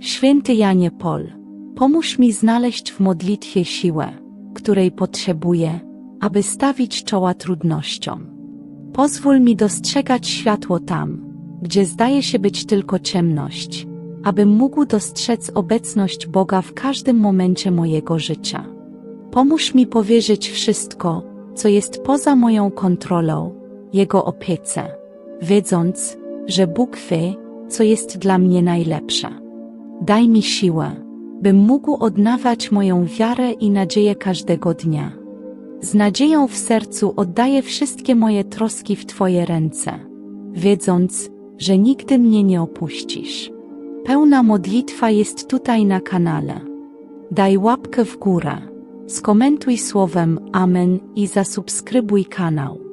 Święty Janie Pol, pomóż mi znaleźć w modlitwie siłę, której potrzebuję, aby stawić czoła trudnościom. Pozwól mi dostrzegać światło tam, gdzie zdaje się być tylko ciemność, abym mógł dostrzec obecność Boga w każdym momencie mojego życia. Pomóż mi powierzyć wszystko, co jest poza moją kontrolą, Jego opiece, wiedząc, że Bóg wie, co jest dla mnie najlepsze. Daj mi siłę, bym mógł odnawiać moją wiarę i nadzieję każdego dnia. Z nadzieją w sercu oddaję wszystkie moje troski w Twoje ręce, wiedząc, że nigdy mnie nie opuścisz. Pełna modlitwa jest tutaj na kanale. Daj łapkę w górę, skomentuj słowem Amen i zasubskrybuj kanał.